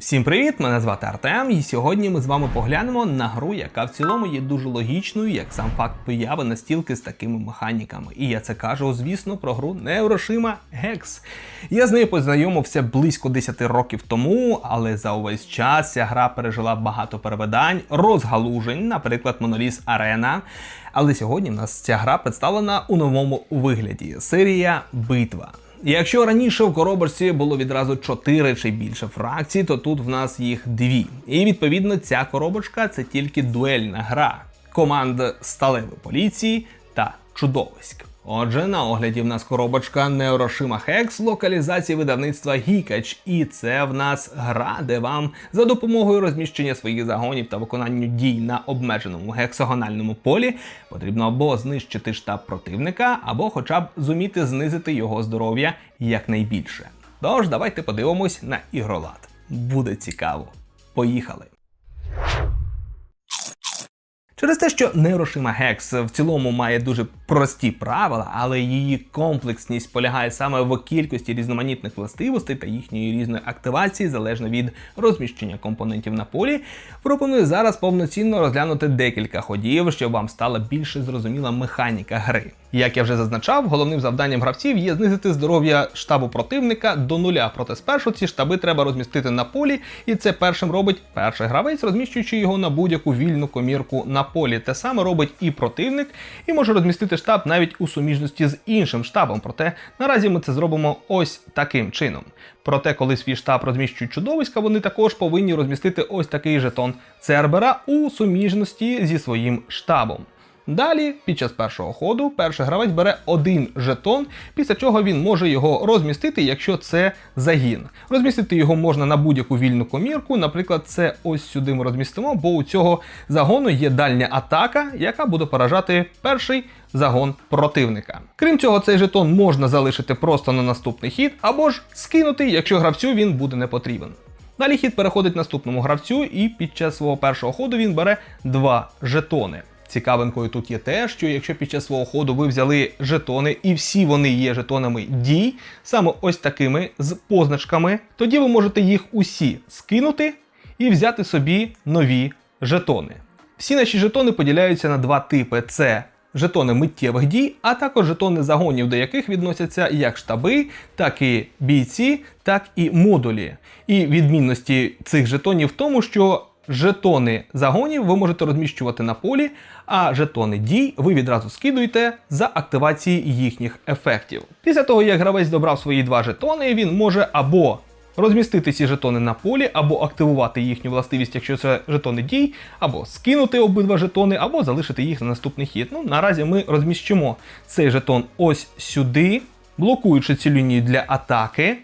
Всім привіт! Мене звати Артем, і сьогодні ми з вами поглянемо на гру, яка в цілому є дуже логічною, як сам факт появи настілки з такими механіками. І я це кажу, звісно, про гру Neuroshima Hex. Я з нею познайомився близько 10 років тому, але за увесь час ця гра пережила багато перевидань, розгалужень, наприклад, Monolith Arena. Але сьогодні в нас ця гра представлена у новому вигляді. Серія Битва. Якщо раніше в коробочці було відразу 4 чи більше фракцій, то тут в нас їх дві. І відповідно ця коробочка це тільки дуельна гра команд сталевої поліції та чудовиськ. Отже, на огляді в нас коробочка Neuroshima Hex локалізації видавництва Гікач. І це в нас гра, де вам за допомогою розміщення своїх загонів та виконанню дій на обмеженому гексагональному полі потрібно або знищити штаб противника, або хоча б зуміти знизити його здоров'я якнайбільше. Тож, давайте подивимось на ігролад. Буде цікаво. Поїхали! Через те, що Neuroshima Hex в цілому має дуже прості правила, але її комплексність полягає саме в кількості різноманітних властивостей та їхньої різної активації залежно від розміщення компонентів на полі, пропоную зараз повноцінно розглянути декілька ходів, щоб вам стала більше зрозуміла механіка гри. Як я вже зазначав, головним завданням гравців є знизити здоров'я штабу противника до нуля. Проте спершу ці штаби треба розмістити на полі, і це першим робить перший гравець, розміщуючи його на будь-яку вільну комірку на полі. Те саме робить і противник, і може розмістити штаб навіть у суміжності з іншим штабом. Проте наразі ми це зробимо ось таким чином. Проте, коли свій штаб розміщують чудовиська, вони також повинні розмістити ось такий жетон Цербера у суміжності зі своїм штабом. Далі, під час першого ходу, перший гравець бере один жетон, після чого він може його розмістити, якщо це загін. Розмістити його можна на будь-яку вільну комірку. Наприклад, це ось сюди ми розмістимо, бо у цього загону є дальня атака, яка буде поражати перший загон противника. Крім цього, цей жетон можна залишити просто на наступний хід, або ж скинути, якщо гравцю він буде не потрібен. Далі хід переходить наступному гравцю, і під час свого першого ходу він бере два жетони. Цікавинкою тут є те, що якщо під час свого ходу ви взяли жетони, і всі вони є жетонами дій, саме ось такими з позначками, тоді ви можете їх усі скинути і взяти собі нові жетони. Всі наші жетони поділяються на два типи: це жетони миттєвих дій, а також жетони загонів, до яких відносяться як штаби, так і бійці, так і модулі. І відмінності цих жетонів в тому, що Жетони загонів ви можете розміщувати на полі, а жетони дій ви відразу скидуєте за активації їхніх ефектів. Після того, як гравець добрав свої два жетони, він може або розмістити ці жетони на полі, або активувати їхню властивість, якщо це жетони дій, або скинути обидва жетони, або залишити їх на наступний хід. Ну, наразі ми розміщимо цей жетон ось сюди, блокуючи цю лінію для атаки.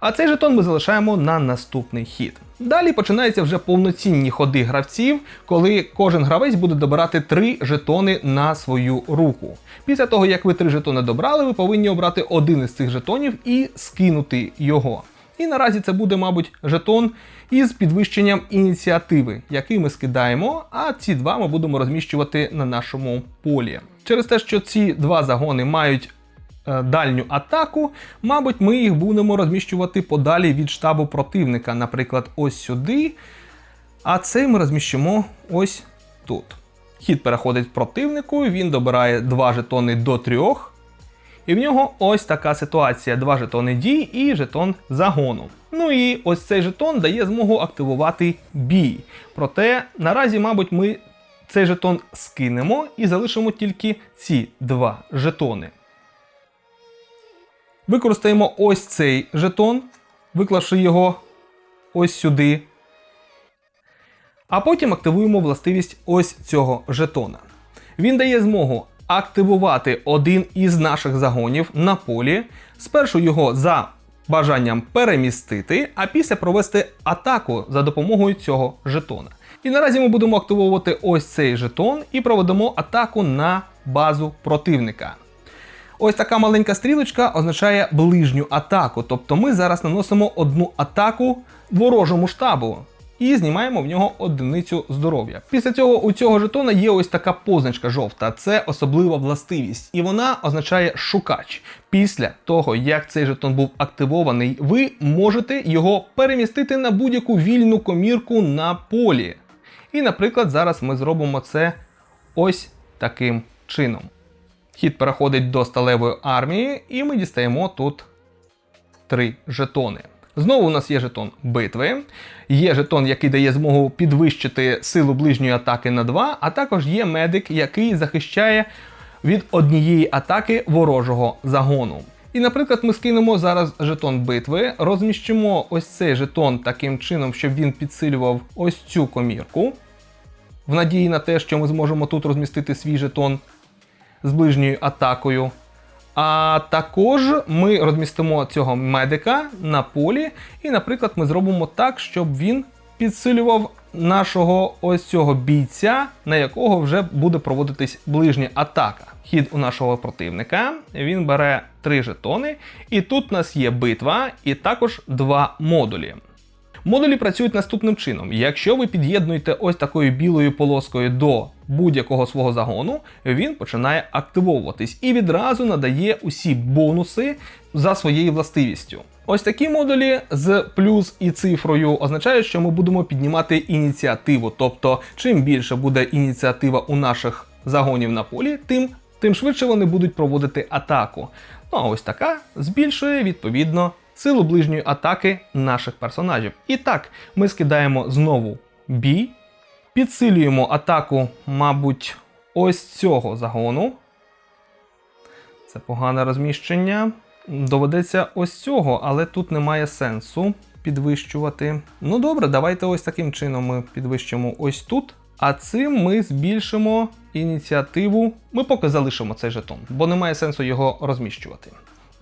А цей жетон ми залишаємо на наступний хід. Далі починаються вже повноцінні ходи гравців, коли кожен гравець буде добирати три жетони на свою руку. Після того, як ви три жетони добрали, ви повинні обрати один із цих жетонів і скинути його. І наразі це буде, мабуть, жетон із підвищенням ініціативи, який ми скидаємо, а ці два ми будемо розміщувати на нашому полі. Через те, що ці два загони мають дальню атаку, мабуть, ми їх будемо розміщувати подалі від штабу противника, наприклад, ось сюди. А цей ми розміщимо ось тут. Хід переходить противнику, він добирає два жетони до трьох. І в нього ось така ситуація: два жетони дій і жетон загону. Ну і ось цей жетон дає змогу активувати бій. Проте наразі, мабуть, ми цей жетон скинемо і залишимо тільки ці два жетони. Використаємо ось цей жетон, виклавши його ось сюди. А потім активуємо властивість ось цього жетона. Він дає змогу активувати один із наших загонів на полі, спершу його за бажанням перемістити, а після провести атаку за допомогою цього жетона. І наразі ми будемо активовувати ось цей жетон і проведемо атаку на базу противника. Ось така маленька стрілочка означає ближню атаку. Тобто ми зараз наносимо одну атаку ворожому штабу. І знімаємо в нього одиницю здоров'я. Після цього у цього жетона є ось така позначка жовта. Це особлива властивість, і вона означає шукач. Після того, як цей жетон був активований, ви можете його перемістити на будь-яку вільну комірку на полі. І, наприклад, зараз ми зробимо це ось таким чином. Хід переходить до сталевої армії, і ми дістаємо тут три жетони. Знову у нас є жетон битви, є жетон, який дає змогу підвищити силу ближньої атаки на 2, а також є медик, який захищає від однієї атаки ворожого загону. І, наприклад, ми скинемо зараз жетон битви, розміщимо ось цей жетон таким чином, щоб він підсилював ось цю комірку, в надії на те, що ми зможемо тут розмістити свій жетон з ближньою атакою. А також ми розмістимо цього медика на полі, і, наприклад, ми зробимо так, щоб він підсилював нашого ось цього бійця, на якого вже буде проводитись ближня атака. Хід у нашого противника. Він бере три жетони, і тут у нас є битва, і також два модулі. Модулі працюють наступним чином: якщо ви під'єднуєте ось такою білою полоскою до будь-якого свого загону, він починає активовуватись і відразу надає усі бонуси за своєю властивістю. Ось такі модулі з плюс і цифрою означають, що ми будемо піднімати ініціативу. Тобто, чим більше буде ініціатива у наших загонів на полі, тим, тим швидше вони будуть проводити атаку. Ну а ось така збільшує відповідно силу ближньої атаки наших персонажів. І так, ми скидаємо знову бій, підсилюємо атаку, мабуть, ось цього загону. Це погане розміщення. Доведеться ось цього, але тут немає сенсу підвищувати. Ну добре, давайте ось таким чином ми підвищимо ось тут. А цим ми збільшимо ініціативу. Ми поки залишимо цей жетон, бо немає сенсу його розміщувати.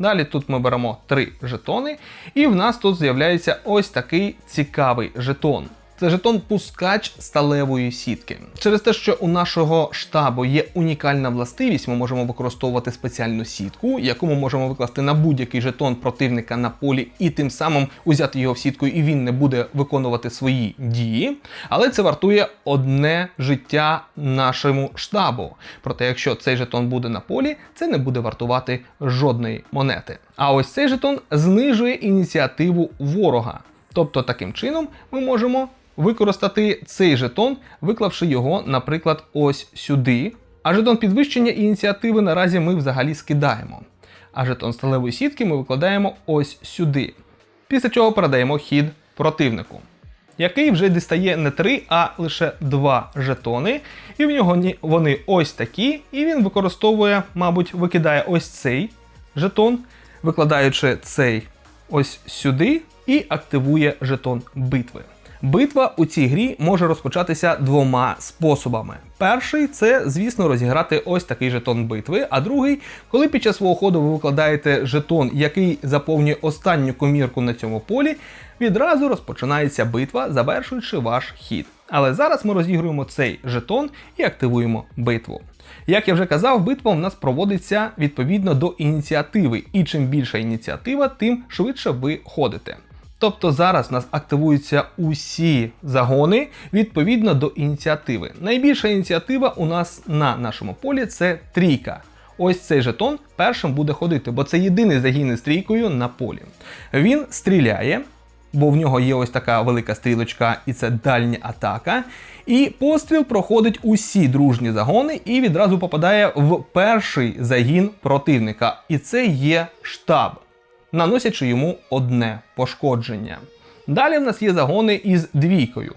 Далі тут ми беремо три жетони, і в нас тут з'являється ось такий цікавий жетон. Це жетон пускач сталевої сітки. Через те, що у нашого штабу є унікальна властивість, ми можемо використовувати спеціальну сітку, яку ми можемо викласти на будь-який жетон противника на полі, і тим самим узяти його в сітку, і він не буде виконувати свої дії. Але це вартує одне життя нашому штабу. Проте, якщо цей жетон буде на полі, це не буде вартувати жодної монети. А ось цей жетон знижує ініціативу ворога. Тобто, таким чином ми можемо використати цей жетон, виклавши його, наприклад, ось сюди. А жетон підвищення ініціативи наразі ми взагалі скидаємо. А жетон сталевої сітки ми викладаємо ось сюди. Після чого передаємо хід противнику, який вже дістає не 3, а лише 2 жетони. І в нього вони ось такі, і він використовує, мабуть, викидає ось цей жетон, викладаючи цей ось сюди, і активує жетон битви. Битва у цій грі може розпочатися двома способами. Перший це, звісно, розіграти ось такий жетон битви, а другий, коли під час свого ходу ви викладаєте жетон, який заповнює останню комірку на цьому полі, відразу розпочинається битва, завершуючи ваш хід. Але зараз ми розігруємо цей жетон і активуємо битву. Як я вже казав, битва у нас проводиться відповідно до ініціативи, і чим більша ініціатива, тим швидше ви ходите. Тобто зараз у нас активуються усі загони відповідно до ініціативи. Найбільша ініціатива у нас на нашому полі це трійка. Ось цей жетон першим буде ходити, бо це єдиний загін із трійкою на полі. Він стріляє, бо в нього є ось така велика стрілочка, і це дальня атака. І постріл проходить усі дружні загони і відразу попадає в перший загін противника. І це є штаб наносячи йому одне пошкодження. Далі в нас є загони із двійкою.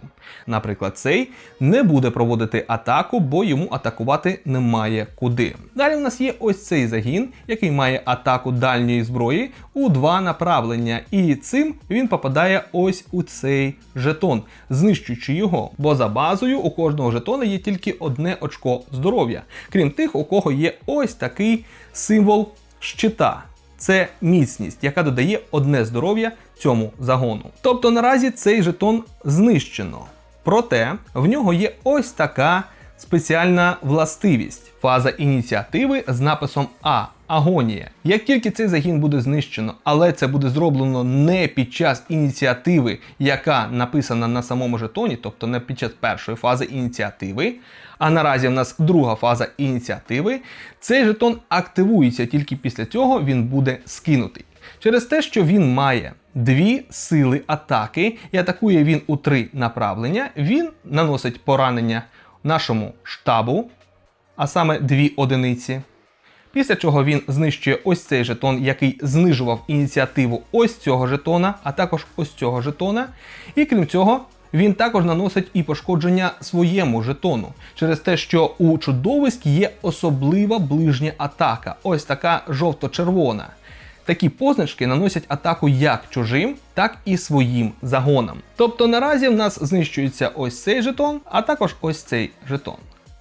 Наприклад, цей не буде проводити атаку, бо йому атакувати немає куди. Далі в нас є ось цей загін, який має атаку дальньої зброї у два направлення, і цим він попадає ось у цей жетон, знищуючи його. Бо за базою у кожного жетона є тільки одне очко здоров'я, крім тих, у кого є ось такий символ щита це міцність, яка додає одне здоров'я цьому загону. Тобто наразі цей жетон знищено. Проте в нього є ось така спеціальна властивість фаза ініціативи з написом А. Агонія. Як тільки цей загін буде знищено, але це буде зроблено не під час ініціативи, яка написана на самому жетоні, тобто не під час першої фази ініціативи, а наразі в нас друга фаза ініціативи, цей жетон активується тільки після цього він буде скинутий. Через те, що він має дві сили атаки і атакує він у три направлення, він наносить поранення нашому штабу, а саме дві одиниці. Після чого він знищує ось цей жетон, який знижував ініціативу ось цього жетона, а також ось цього жетона. І крім цього, він також наносить і пошкодження своєму жетону через те, що у чудовиськ є особлива ближня атака, ось така жовто-червона. Такі позначки наносять атаку як чужим, так і своїм загонам. Тобто наразі в нас знищується ось цей жетон, а також ось цей жетон.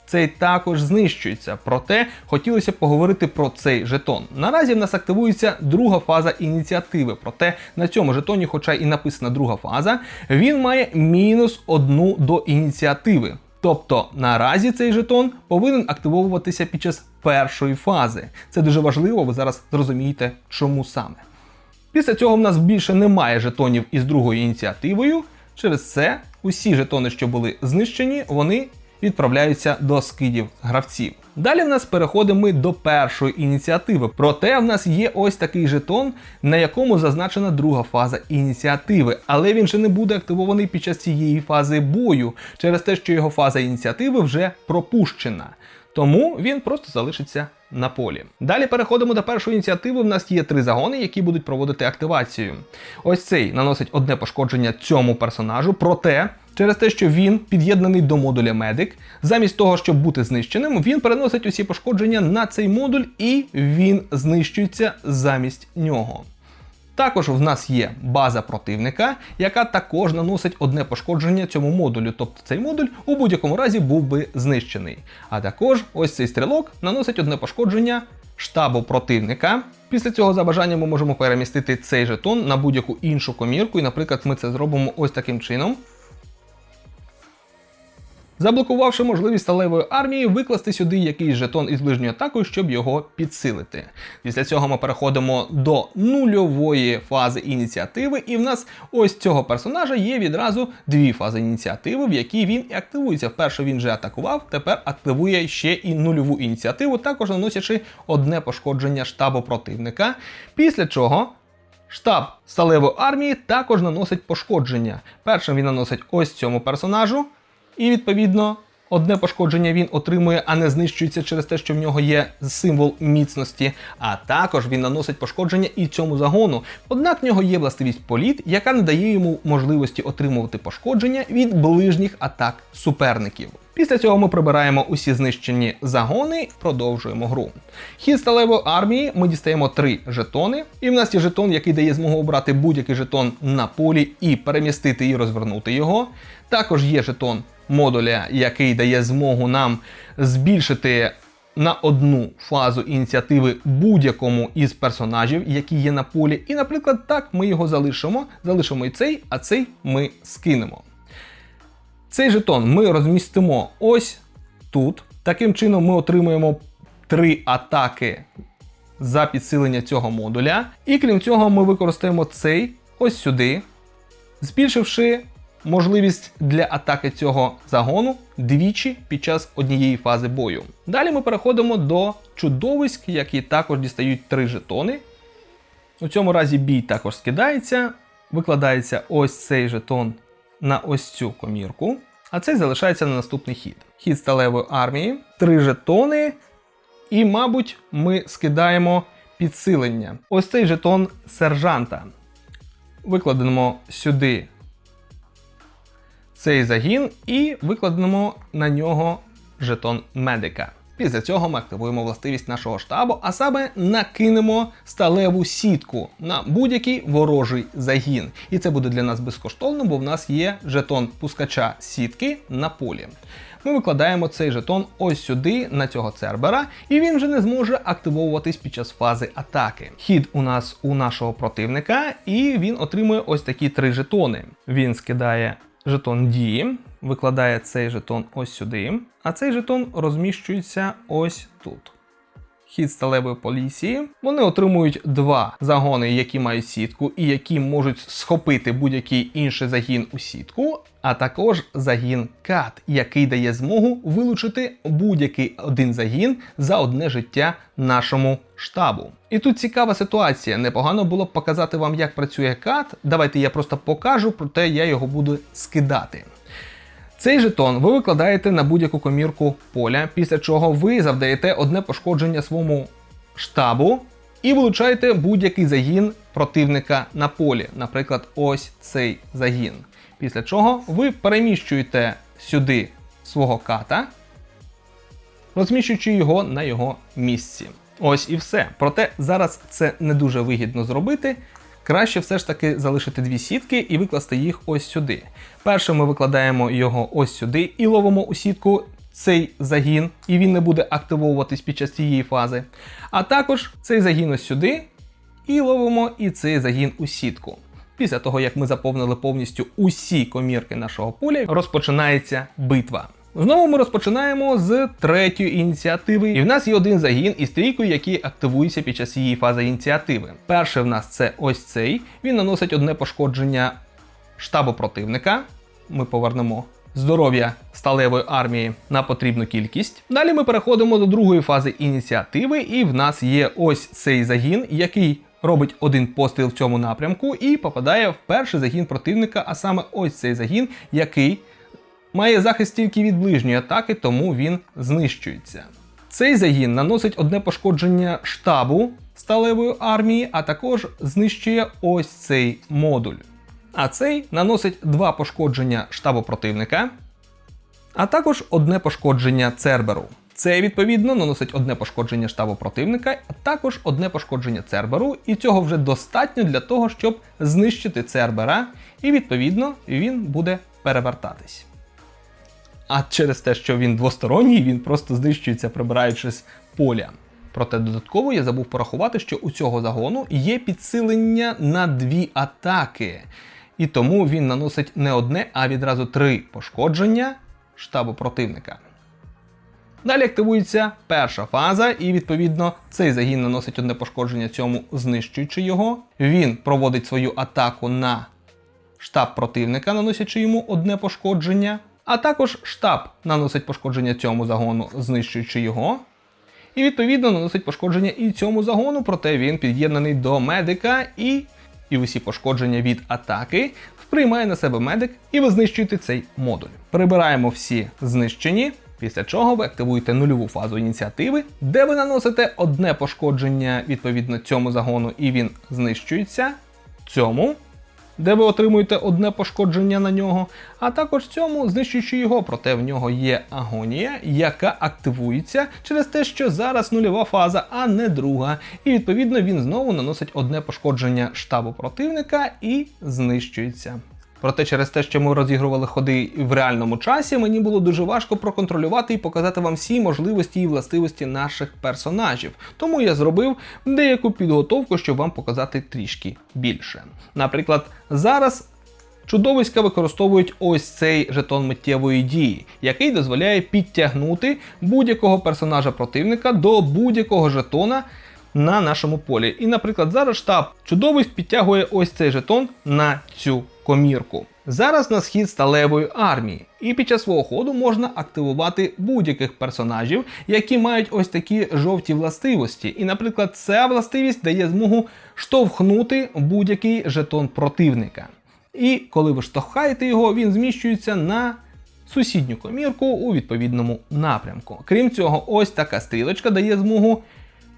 Цей також знищується, проте хотілося поговорити про цей жетон. Наразі в нас активується друга фаза ініціативи. Проте на цьому жетоні, хоча і написана друга фаза, він має мінус одну до ініціативи. Тобто наразі цей жетон повинен активовуватися під час першої фази. Це дуже важливо, ви зараз зрозумієте, чому саме. Після цього в нас більше немає жетонів із другою ініціативою. Через це усі жетони, що були знищені, вони відправляються до скидів гравців. Далі в нас переходимо ми до першої ініціативи. Проте в нас є ось такий жетон, на якому зазначена друга фаза ініціативи, але він ще не буде активований під час цієї фази бою, через те, що його фаза ініціативи вже пропущена. Тому він просто залишиться на полі. Далі переходимо до першої ініціативи. В нас є три загони, які будуть проводити активацію. Ось цей наносить одне пошкодження цьому персонажу, проте. Через те, що він під'єднаний до модуля Медик, замість того, щоб бути знищеним, він переносить усі пошкодження на цей модуль і він знищується замість нього. Також в нас є база противника, яка також наносить одне пошкодження цьому модулю, тобто цей модуль у будь-якому разі був би знищений. А також ось цей стрілок наносить одне пошкодження штабу противника. Після цього за бажанням ми можемо перемістити цей жетон на будь-яку іншу комірку, і, наприклад, ми це зробимо ось таким чином заблокувавши можливість сталевої армії викласти сюди якийсь жетон із ближньою атакою, щоб його підсилити. Після цього ми переходимо до нульової фази ініціативи, і в нас ось цього персонажа є відразу дві фази ініціативи, в якій він і активується. Вперше він вже атакував, тепер активує ще і нульову ініціативу, також наносячи одне пошкодження штабу противника. Після чого. Штаб сталевої армії також наносить пошкодження. Першим він наносить ось цьому персонажу, і відповідно одне пошкодження він отримує, а не знищується через те, що в нього є символ міцності. А також він наносить пошкодження і цьому загону. Однак в нього є властивість політ, яка не дає йому можливості отримувати пошкодження від ближніх атак суперників. Після цього ми прибираємо усі знищені загони, продовжуємо гру. Хід сталевої армії ми дістаємо три жетони, і в нас є жетон, який дає змогу обрати будь-який жетон на полі і перемістити і розвернути його. Також є жетон модуля, який дає змогу нам збільшити на одну фазу ініціативи будь-якому із персонажів, які є на полі. І, наприклад, так ми його залишимо. Залишимо і цей, а цей ми скинемо. Цей жетон ми розмістимо ось тут. Таким чином, ми отримуємо три атаки за підсилення цього модуля. І крім цього, ми використаємо цей ось сюди, збільшивши можливість для атаки цього загону двічі під час однієї фази бою. Далі ми переходимо до чудовиськ, які також дістають три жетони. У цьому разі бій також скидається, викладається ось цей жетон на ось цю комірку, а цей залишається на наступний хід. Хід сталевої армії, три жетони, і, мабуть, ми скидаємо підсилення. Ось цей жетон сержанта. Викладемо сюди цей загін і викладемо на нього жетон медика. Після цього ми активуємо властивість нашого штабу, а саме накинемо сталеву сітку на будь-який ворожий загін. І це буде для нас безкоштовно, бо в нас є жетон пускача сітки на полі. Ми викладаємо цей жетон ось сюди, на цього цербера, і він вже не зможе активовуватись під час фази атаки. Хід у нас у нашого противника, і він отримує ось такі три жетони. Він скидає жетон дії, викладає цей жетон ось сюди, а цей жетон розміщується ось тут. Хід сталевої поліції. Вони отримують два загони, які мають сітку, і які можуть схопити будь-який інший загін у сітку, а також загін кат, який дає змогу вилучити будь-який один загін за одне життя нашому штабу. І тут цікава ситуація. Непогано було б показати вам, як працює кат. Давайте я просто покажу, проте я його буду скидати. Цей жетон ви викладаєте на будь-яку комірку поля, після чого ви завдаєте одне пошкодження своєму штабу і вилучаєте будь-який загін противника на полі, наприклад, ось цей загін. Після чого ви переміщуєте сюди свого ката, розміщуючи його на його місці. Ось і все. Проте зараз це не дуже вигідно зробити. Краще все ж таки залишити дві сітки і викласти їх ось сюди. Перше ми викладаємо його ось сюди і ловимо у сітку цей загін, і він не буде активовуватись під час цієї фази. А також цей загін ось сюди, і ловимо і цей загін у сітку. Після того, як ми заповнили повністю усі комірки нашого поля, розпочинається битва. Знову ми розпочинаємо з третьої ініціативи, і в нас є один загін із трійкою, який активується під час її фази ініціативи. Перший в нас це ось цей. Він наносить одне пошкодження штабу противника. Ми повернемо здоров'я сталевої армії на потрібну кількість. Далі ми переходимо до другої фази ініціативи, і в нас є ось цей загін, який робить один постріл в цьому напрямку і попадає в перший загін противника, а саме ось цей загін, який має захист тільки від ближньої атаки, тому він знищується. Цей загін наносить одне пошкодження штабу сталевої армії, а також знищує ось цей модуль. А цей наносить два пошкодження штабу противника, а також одне пошкодження Церберу. Це відповідно наносить одне пошкодження штабу противника, а також одне пошкодження Церберу, і цього вже достатньо для того, щоб знищити Цербера, і відповідно він буде перевертатись. А через те, що він двосторонній, він просто знищується, прибираючись поля. Проте додатково я забув порахувати, що у цього загону є підсилення на дві атаки. І тому він наносить не одне, а відразу три пошкодження штабу противника. Далі активується перша фаза, і відповідно цей загін наносить одне пошкодження цьому, знищуючи його. Він проводить свою атаку на штаб противника, наносячи йому одне пошкодження. А також штаб наносить пошкодження цьому загону, знищуючи його. І відповідно наносить пошкодження і цьому загону, проте він під'єднаний до медика і, і усі пошкодження від атаки приймає на себе медик, і ви знищуєте цей модуль. Прибираємо всі знищені. Після чого ви активуєте нульову фазу ініціативи, де ви наносите одне пошкодження відповідно цьому загону, і він знищується. Цьому де ви отримуєте одне пошкодження на нього, а також цьому знищуючи його, проте в нього є агонія, яка активується через те, що зараз нульова фаза, а не друга. І відповідно він знову наносить одне пошкодження штабу противника і знищується. Проте через те, що ми розігрували ходи в реальному часі, мені було дуже важко проконтролювати і показати вам всі можливості і властивості наших персонажів. Тому я зробив деяку підготовку, щоб вам показати трішки більше. Наприклад, зараз. Чудовиська використовують ось цей жетон миттєвої дії, який дозволяє підтягнути будь-якого персонажа противника до будь-якого жетона на нашому полі. І, наприклад, зараз штаб чудовиськ підтягує ось цей жетон на цю комірку. Зараз на схід сталевої армії, і під час свого ходу можна активувати будь-яких персонажів, які мають ось такі жовті властивості. І, наприклад, ця властивість дає змогу штовхнути будь-який жетон противника. І коли ви штовхаєте його, він зміщується на сусідню комірку у відповідному напрямку. Крім цього, ось така стрілочка дає змогу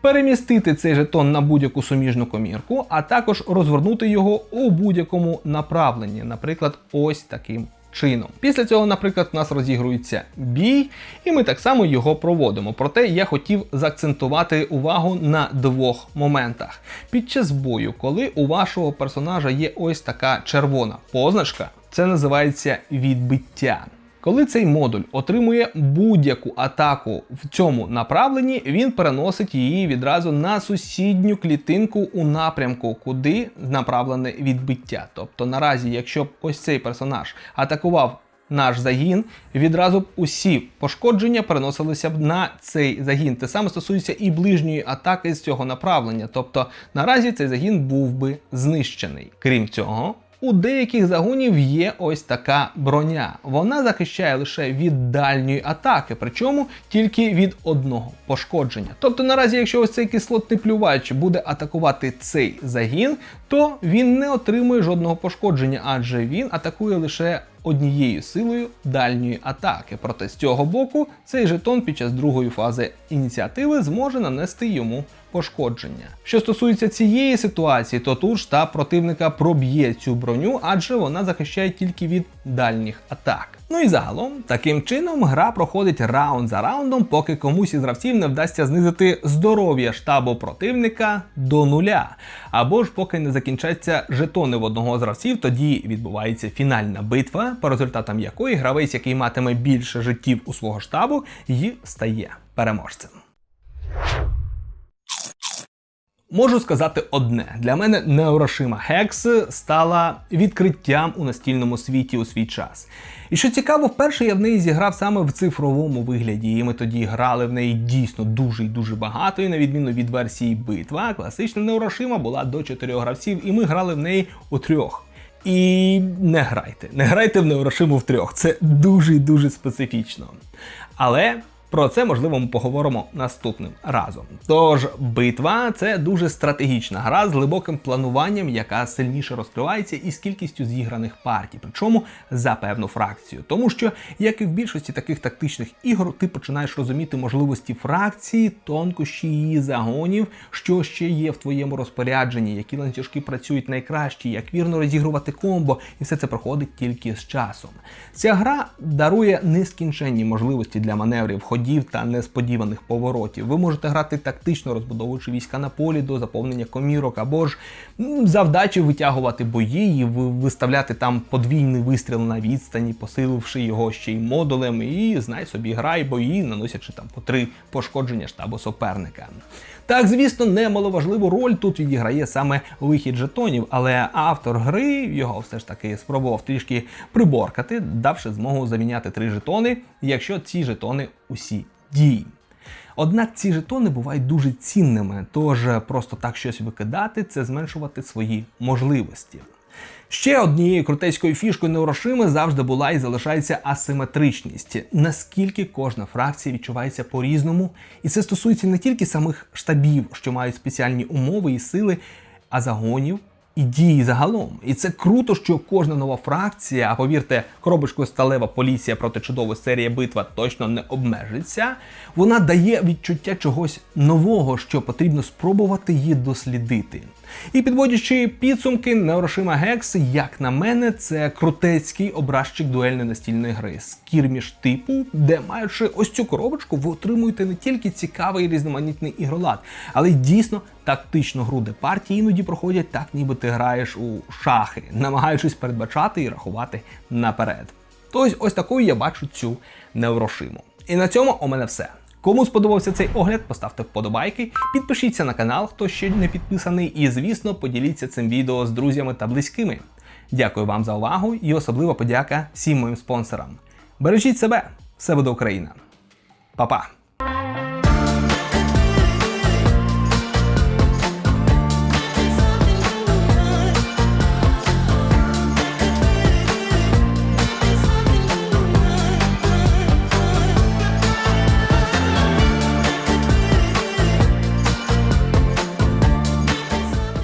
перемістити цей жетон на будь-яку суміжну комірку, а також розвернути його у будь-якому направленні, наприклад, ось таким чином. Після цього, наприклад, у нас розігрується бій, і ми так само його проводимо. Проте я хотів заакцентувати увагу на двох моментах. Під час бою, коли у вашого персонажа є ось така червона позначка, це називається відбиття. Коли цей модуль отримує будь-яку атаку в цьому направленні, він переносить її відразу на сусідню клітинку у напрямку, куди направлене відбиття. Тобто наразі, якщо б ось цей персонаж атакував наш загін, відразу б усі пошкодження переносилися б на цей загін. Те саме стосується і ближньої атаки з цього направлення. Тобто наразі цей загін був би знищений. Крім цього. У деяких загонів є ось така броня. Вона захищає лише від дальньої атаки, причому тільки від одного пошкодження. Тобто, наразі, якщо ось цей кислотний плювач буде атакувати цей загін, то він не отримує жодного пошкодження, адже він атакує лише однією силою дальньої атаки. Проте з цього боку цей жетон під час другої фази ініціативи зможе нанести йому пошкодження. Що стосується цієї ситуації, то тут штаб противника проб'є цю броню, адже вона захищає тільки від дальніх атак. Ну і загалом, таким чином, гра проходить раунд за раундом, поки комусь із гравців не вдасться знизити здоров'я штабу противника до нуля. Або ж поки не закінчаться жетони в одного з гравців, тоді відбувається фінальна битва, по результатам якої гравець, який матиме більше життів у свого штабу, і стає переможцем. Можу сказати одне: для мене Neuroshima Hex стала відкриттям у настільному світі у свій час. І що цікаво, вперше я в неї зіграв саме в цифровому вигляді, і ми тоді грали в неї дійсно дуже і дуже багато, і на відміну від версії битва, класична Neuroshima була до чотирьох гравців, і ми грали в неї у трьох. І не грайте, не грайте в Neuroshima в трьох. Це дуже і дуже специфічно. Але про це можливо ми поговоримо наступним разом. Тож, битва це дуже стратегічна гра з глибоким плануванням, яка сильніше розкривається із кількістю зіграних партій, причому за певну фракцію. Тому що, як і в більшості таких тактичних ігор, ти починаєш розуміти можливості фракції, тонкощі її загонів, що ще є в твоєму розпорядженні, які ланцюжки працюють найкраще, як вірно розігрувати комбо, і все це проходить тільки з часом. Ця гра дарує нескінченні можливості для маневрів ходів та несподіваних поворотів. Ви можете грати тактично, розбудовуючи війська на полі до заповнення комірок, або ж завдачі витягувати бої і виставляти там подвійний вистріл на відстані, посиливши його ще й модулем, і знай собі грай бої, наносячи там по три пошкодження штабу суперника. Так, звісно, немаловажливу роль тут відіграє саме вихід жетонів, але автор гри його все ж таки спробував трішки приборкати, давши змогу заміняти три жетони, якщо ці жетони усі дії. Однак ці жетони бувають дуже цінними, тож просто так щось викидати це зменшувати свої можливості. Ще однією крутецькою фішкою Neuroshima завжди була і залишається асиметричність, наскільки кожна фракція відчувається по-різному, і це стосується не тільки самих штабів, що мають спеціальні умови і сили, а загонів. І дії загалом. І це круто, що кожна нова фракція, а повірте, коробочкою сталева поліція проти чудової серія битва точно не обмежиться. Вона дає відчуття чогось нового, що потрібно спробувати її дослідити. І підводячи підсумки, Neuroshima Hex, як на мене, це крутецький образчик дуельної настільної гри скірміш типу, де маючи ось цю коробочку, ви отримуєте не тільки цікавий різноманітний ігролад, але й дійсно тактичну гру, де партії іноді проходять так, ніби ти граєш у шахи, намагаючись передбачати і рахувати наперед. Тобто ось такою я бачу цю Neuroshima. І на цьому у мене все. Кому сподобався цей огляд, поставте вподобайки, підпишіться на канал, хто ще не підписаний, і, звісно, поділіться цим відео з друзями та близькими. Дякую вам за увагу і особлива подяка всім моїм спонсорам. Бережіть себе, все буде Україна. Па-па!